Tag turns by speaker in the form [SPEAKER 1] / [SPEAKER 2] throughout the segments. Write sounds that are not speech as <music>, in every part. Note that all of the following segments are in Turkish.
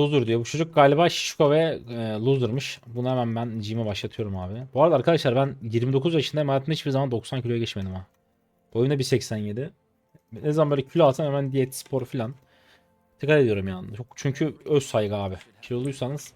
[SPEAKER 1] Loser diyor. Bu çocuk galiba Şişko ve e, Loser'mış. Bunu hemen ben gym'e başlatıyorum abi. Bu arada arkadaşlar ben 29 yaşındayım. Hayatımda hiçbir zaman 90 kiloya geçmedim ha. Boyumda 1.87. Ne zaman böyle kilo alsam hemen diyet, spor filan. Dikkat ediyorum yani. Çok, çünkü öz saygı abi. Kiloluysanız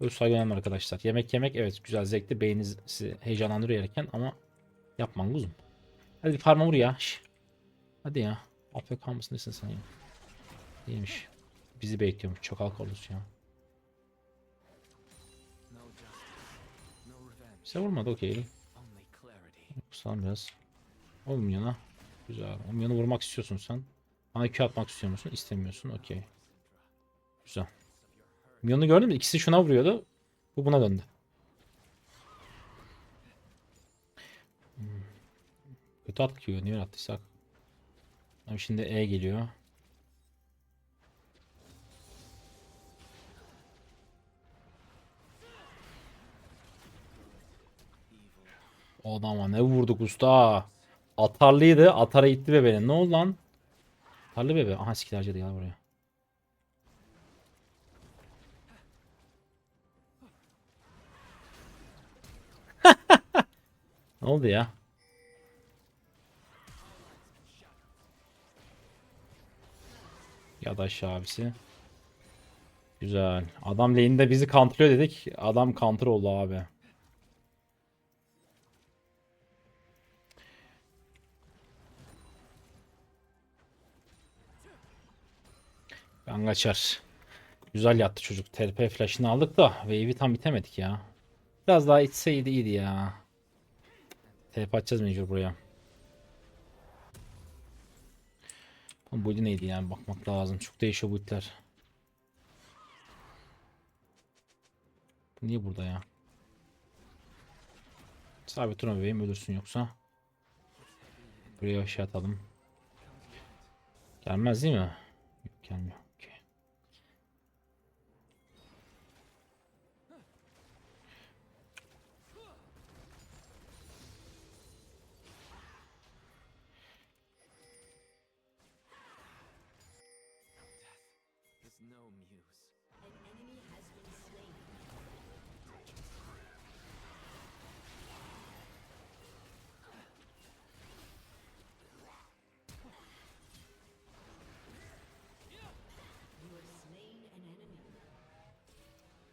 [SPEAKER 1] öz saygı önemli arkadaşlar. Yemek yemek evet güzel zevkli. Beyniniz sizi heyecanlandırıyor yerken ama yapman kuzum. Hadi bir parma vur ya. Şş. Hadi ya. AFK mısın nesin sen ya? Değilmiş. Bizi bekliyormuş. Çok alkolüsü ya. Bize vurmadı okey. Kuslan biraz. Oğlum yana. Güzel. Oğlum yana vurmak istiyorsun sen. Bana Q atmak istiyor musun? İstemiyorsun. Okey. Minyonu gördün mü? İkisi şuna vuruyordu. Bu buna döndü. Hmm. Kötü Q'yu. Niye attıysak? Abi şimdi E geliyor. Adama ne vurduk usta. Atarlıydı. Atara itti be beni. Ne oldu lan? Atarlı bebe. Aha skill harcadı gel buraya. Ne oldu ya? Yadaş abisi. Güzel. Adam lane'de bizi counterlıyor dedik. Adam counter oldu abi. Ben kaçar. Güzel yattı çocuk. TRP flash'ını aldık da wave'i tam bitemedik ya. Biraz daha içseydi iyiydi ya. TP atacağız mecbur buraya. Bu neydi yani bakmak lazım. Çok değişiyor bu. Bu niye burada ya? Sabit durma bebeğim ölürsün yoksa. Buraya şey atalım. Gelmez değil mi? Yok gelmiyor.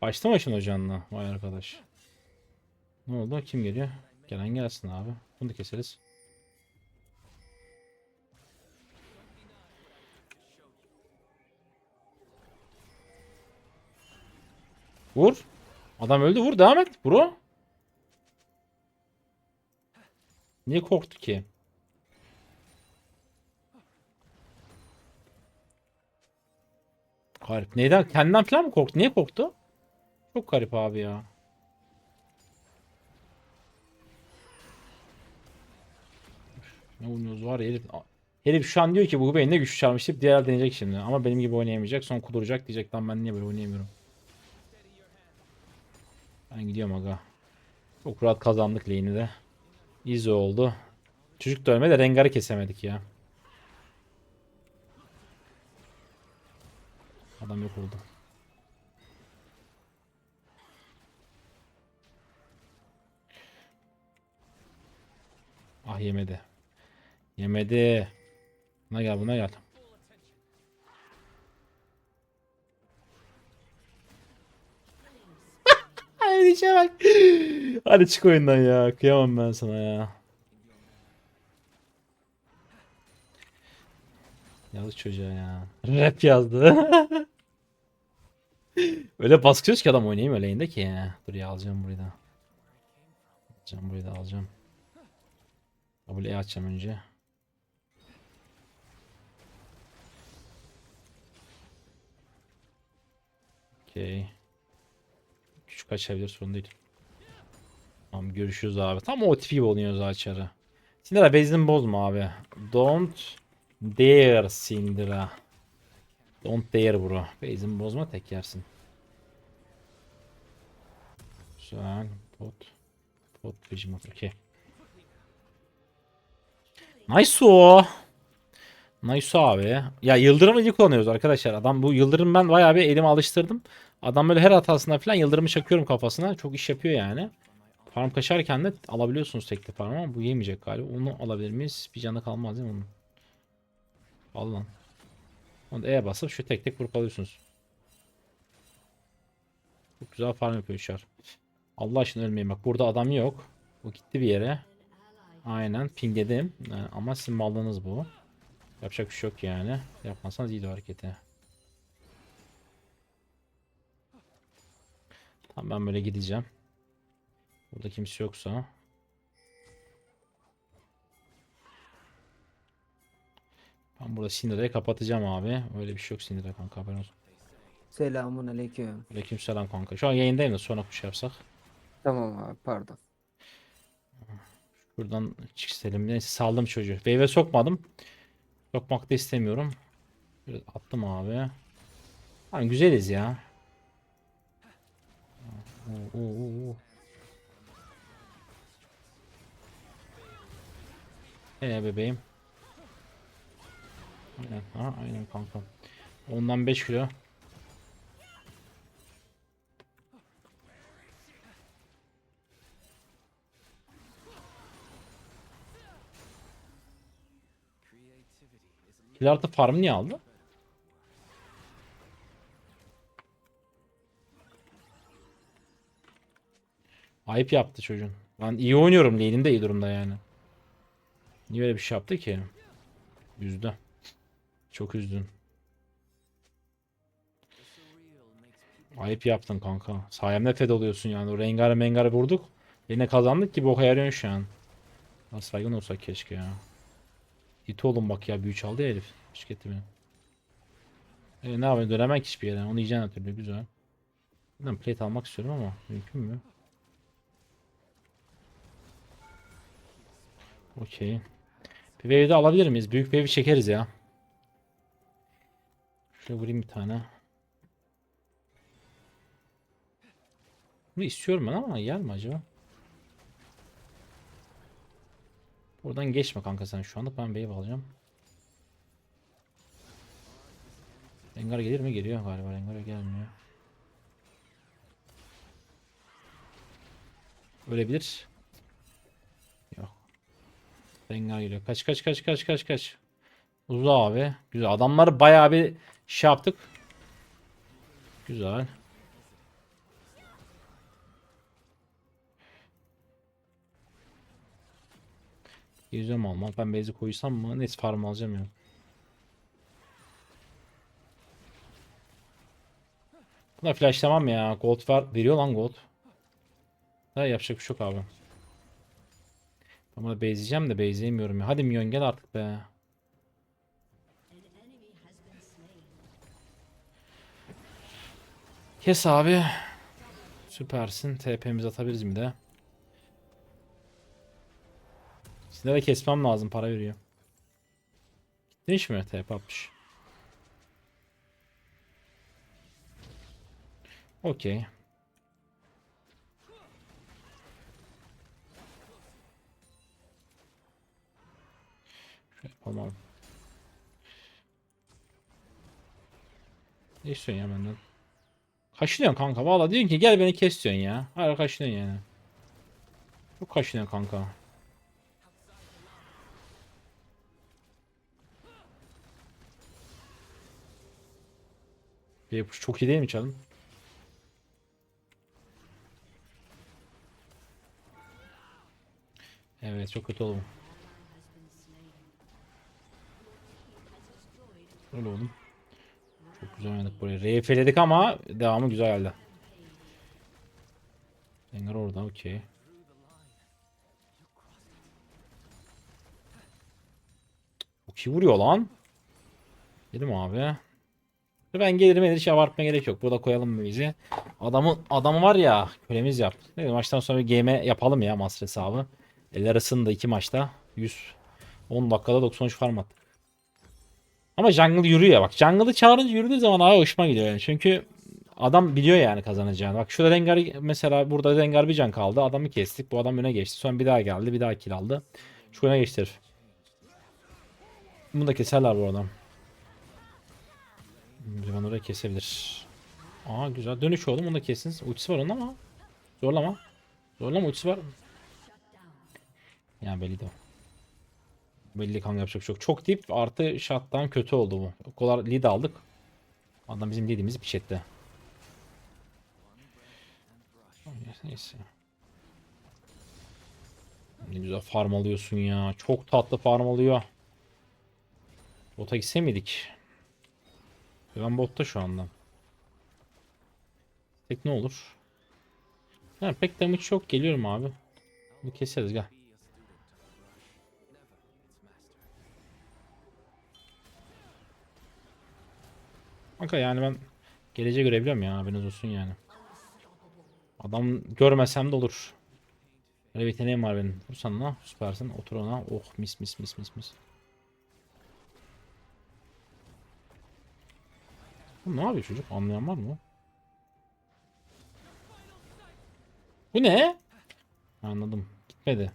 [SPEAKER 1] Mı şimdi ocağınla? Vay arkadaş. Ne oldu? Kim geliyor? Gelen gelsin abi. Bunu da keseriz. Vur. Adam öldü vur. Devam et. Bro. Niye korktu ki? Garip. Neyden? Kendinden falan mı korktu? Niye korktu? Çok garip abi ya. Ne oynuyoruz var ya herif. Şu an diyor ki bu beni ne güç çarmış deyip diğer deneyecek şimdi. Ama benim gibi oynayamayacak. Son kuduracak diyecek lan ben niye böyle oynayamıyorum. Ben gidiyorum aga. Çok rahat kazandık lane'i de. Easy oldu. Çocuk dövme de Rengar'ı kesemedik ya. Adam yok oldu. Ah yemedi. Yemedi. Buna gel buna gel. <laughs> Hadi işe bak. Hadi çık oyundan ya. Kıyamam ben sana ya. Yazık çocuğa ya. Rap yazdı. <laughs> öyle baskıyoruz ki adam oynayayım öyleyinde ki. Dur alacağım burayı da. Alacağım burayı da alacağım. WE açacağım önce. Okey. Küçük açabilir sorun değil. Tamam görüşürüz abi. Tam o tip gibi oynuyoruz açarı. Sindira bezini bozma abi. Don't dare Sindira. Don't dare bro. Bezini bozma tek yersin. Güzel. Pot. Pot Vigimot. Okey. Nice o. Nice abi. Ya Yıldırım'ı iyi kullanıyoruz arkadaşlar. Adam bu Yıldırım ben bayağı bir elime alıştırdım. Adam böyle her hatasında falan Yıldırım'ı çakıyorum kafasına. Çok iş yapıyor yani. Farm kaçarken de alabiliyorsunuz tekli farm ama bu yemeyecek galiba. Onu alabilir miyiz? Bir canı kalmaz değil mi onun? Al lan. Onu da E'ye basıp şu tek tek vurup alıyorsunuz. Çok güzel farm yapıyor şu. Allah aşkına ölmeyin bak. Burada adam yok. Bu gitti bir yere. Aynen pingledim. Ee, ama sizin mallığınız bu. Yapacak bir şey yok yani. Yapmazsanız iyiydi hareketi. Tamam ben böyle gideceğim. Burada kimse yoksa. Ben burada Syndra'yı kapatacağım abi. Öyle bir şey yok Syndra kanka haberin olsun.
[SPEAKER 2] Selamun aleyküm.
[SPEAKER 1] Aleykümselam kanka. Şu an yayındayım da sonra kuş yapsak.
[SPEAKER 2] Tamam abi pardon.
[SPEAKER 1] Buradan çıkselim. Neyse saldım çocuğu. Wave'e sokmadım. Sokmak da istemiyorum. Biraz attım abi. Hani güzeliz ya. Oo, oo, oo. Ee bebeğim. Aynen, ha, aynen kanka. Ondan 5 kilo. Kill farm niye aldı? Ayıp yaptı çocuğun. Ben iyi oynuyorum. Lane'im de iyi durumda yani. Niye öyle bir şey yaptı ki? Üzdü. Çok üzdün. Ayıp yaptın kanka. Sayemde fed oluyorsun yani. O Rengar'a Mengar'a vurduk. Yine kazandık ki boka yarıyorsun şu an. Daha saygın olsak keşke ya. Git oğlum bak ya büyü çaldı ya herif. Şirketi benim. E, ne yapayım dönemek hiçbir yere. Onu yiyeceksin her türlü güzel. Ben plate almak istiyorum ama mümkün mü? Okey. Bir wave de alabilir miyiz? Büyük wave çekeriz ya. Şöyle vurayım bir tane. Bunu istiyorum ben ama yer mi acaba? Buradan geçme kanka sen şu anlık ben wave alacağım. Rengar gelir mi? Geliyor galiba. Rengar gelmiyor. Ölebilir. Yok. Rengar geliyor. Kaç kaç kaç kaç kaç kaç. Uza abi. Güzel. Adamları bayağı bir şey yaptık. Güzel. Geziyorum almam. Ben base'i koysam mı? Neyse farm alacağım ya. Buna flashlamam ya. Gold var. Veriyor lan gold. Ha yapacak bir şey yok abi. Ben burada base'leyeceğim de base'leyemiyorum ya. Hadi minyon gel artık be. Kes abi. Süpersin. TP'mizi atabiliriz mi de? Size de kesmem lazım. Para veriyor. Gitti mi? TP atmış. Okey. Abi. Ne istiyorsun ya benden? Kaşınıyorsun kanka. Valla diyorsun ki gel beni kes diyorsun ya. Hala kaşınıyorsun yani. Çok kaşınıyorsun kanka. Bir yapış çok iyi değil mi canım? Evet çok kötü oldu. Öyle oğlum. Çok güzel oynadık burayı. RF'ledik ama devamı güzel geldi. Rengar orada okey. Çok iyi vuruyor lan. Dedim abi. Ben gelirim hiç abartmaya gerek yok. Burada koyalım bizi. Adamı adamı var ya kölemiz yaptı. Neyse, maçtan sonra bir game yapalım ya master hesabı. Eller arasında iki maçta 100 10 dakikada 93 farm attık. Ama jungle yürüyor bak. Jungle'ı çağırınca yürüdüğü zaman abi hoşuma gidiyor yani. Çünkü Adam biliyor yani kazanacağını. Bak şurada Rengar mesela burada Rengar bir can kaldı. Adamı kestik. Bu adam öne geçti. Sonra bir daha geldi. Bir daha kill aldı. Şu öne geçti herif. Bunu da keserler bu adam. Zaman oraya kesebilir. Aa güzel. Dönüş oğlum. Onu da kesin. Ultisi var onun ama. Zorlama. Zorlama ultisi var. Ya belliydi o. Belli kanka yapacak bir şey yok. Çok dip artı shot'tan kötü oldu bu. O kadar lead aldık. Adam bizim lead'imizi piçetti. Neyse. Ne güzel farm alıyorsun ya. Çok tatlı farm alıyor. Bota gitse miydik? Ben botta şu anda. Tek ne olur? Yani pek damage çok geliyorum abi. Bunu keseriz gel. Kanka yani ben geleceği görebiliyorum ya haberiniz olsun yani. Adam görmesem de olur. Böyle bir yeteneğim var benim. Vursan la süpersin. Otur ona. Oh mis mis mis mis mis. Bu ne yapıyor çocuk? Anlayan var mı? Bu ne? Anladım. Gitmedi.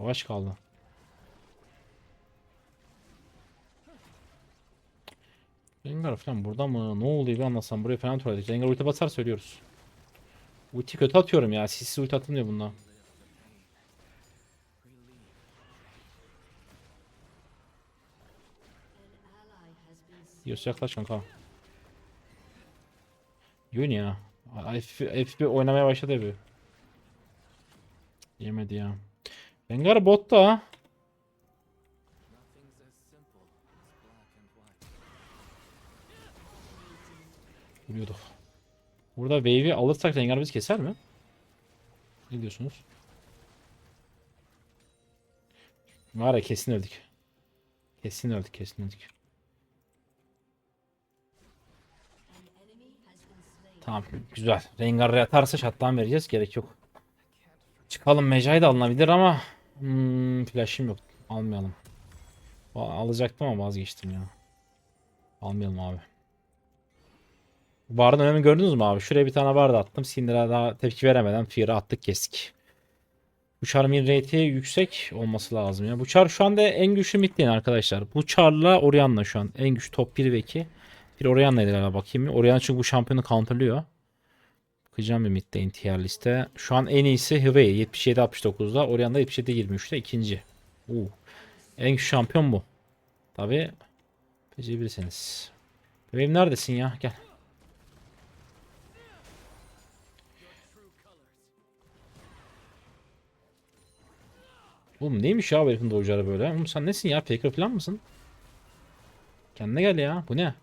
[SPEAKER 1] Yavaş kaldı. Rengar falan burada mı? Ne oluyor bir anlasam. Buraya falan tuvaledik. Rengar ulti basar söylüyoruz. Ulti kötü atıyorum ya. Sissiz ulti atılmıyor bunda. Yos yaklaş kanka. Yun ya. FB oynamaya başladı bir. Yemedi ya. Rengar botta. Vuruyorduk. Burada wave'i alırsak Rengar bizi keser mi? Ne diyorsunuz? Var ya kesin öldük. Kesin öldük kesin öldük. Tamam güzel. Rengar atarsa şattan vereceğiz. Gerek yok. Çıkalım Mecai de alınabilir ama hmm, flash'im yok. Almayalım. Alacaktım ama vazgeçtim ya. Almayalım abi. Bardın önemi gördünüz mü abi? Şuraya bir tane barda attım. Syndra daha tepki veremeden Fear'ı attık kestik. Bu char min rate'i yüksek olması lazım ya. Bu char şu anda en güçlü mid lane arkadaşlar. Bu char'la Orianna şu an en güçlü top 1 ve 2. Bir Orianna'ydı galiba bakayım. Orianna çünkü bu şampiyonu counterlıyor. Bakacağım bir mid lane tier liste. Şu an en iyisi Hwei 77-69'da. Orianna 77-23'te ikinci. Oo. En güçlü şampiyon bu. Tabi becerebilirseniz. Bebeğim neredesin ya? Gel. Oğlum neymiş ya bu herifin böyle? Oğlum sen nesin ya? Faker falan mısın? Kendine gel ya. Bu ne?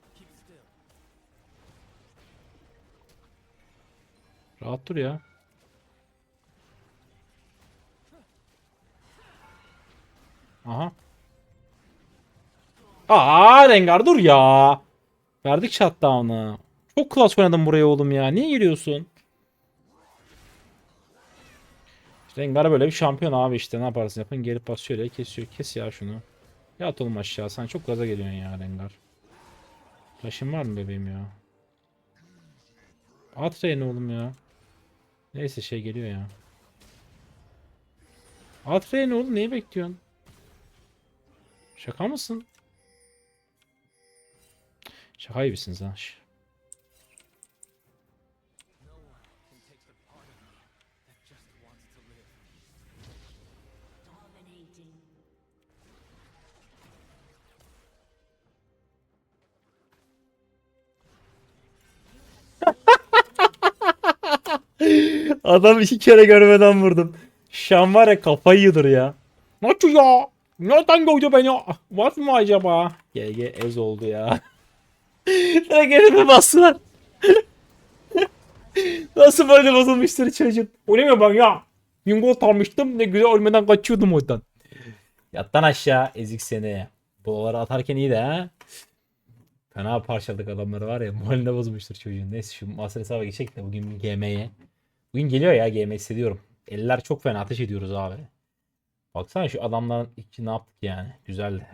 [SPEAKER 1] Rahat dur ya. Aha. Aa Rengar dur ya. Verdik shutdown'ı. Çok klas oynadın buraya oğlum ya. Niye giriyorsun? Rengar böyle bir şampiyon abi işte ne yaparsın yapın geri pas şöyle kesiyor. Kes ya şunu. Yat oğlum aşağı sen çok gaza geliyorsun ya Rengar. Flash'ın var mı bebeğim ya? At Reyna oğlum ya. Neyse şey geliyor ya. At Reyna oğlum neyi bekliyorsun? Şaka mısın? Şaka gibisiniz ha. Adam iki kere görmeden vurdum. Şam var ya kafayı yiyordur ya. Nasıl ya? Nereden gördü beni? Var mı acaba? GG ez oldu ya. <laughs> Direkt elime bastılar. <laughs> Nasıl böyle bozulmuştur çocuğun? Oynamıyor bak ya. Yungo almıştım ne güzel ölmeden kaçıyordum oradan. Yattan aşağı ezik seni. Bolaları atarken iyi de ha. Fena parçaladık adamları var ya. <laughs> Moralini bozmuştur çocuğun. Neyse şu master hesaba geçecek de bugün GM'ye. Bugün geliyor ya GM hissediyorum. Eller çok fena ateş ediyoruz abi. Baksana şu adamların iki ne yaptık yani. Güzeldi.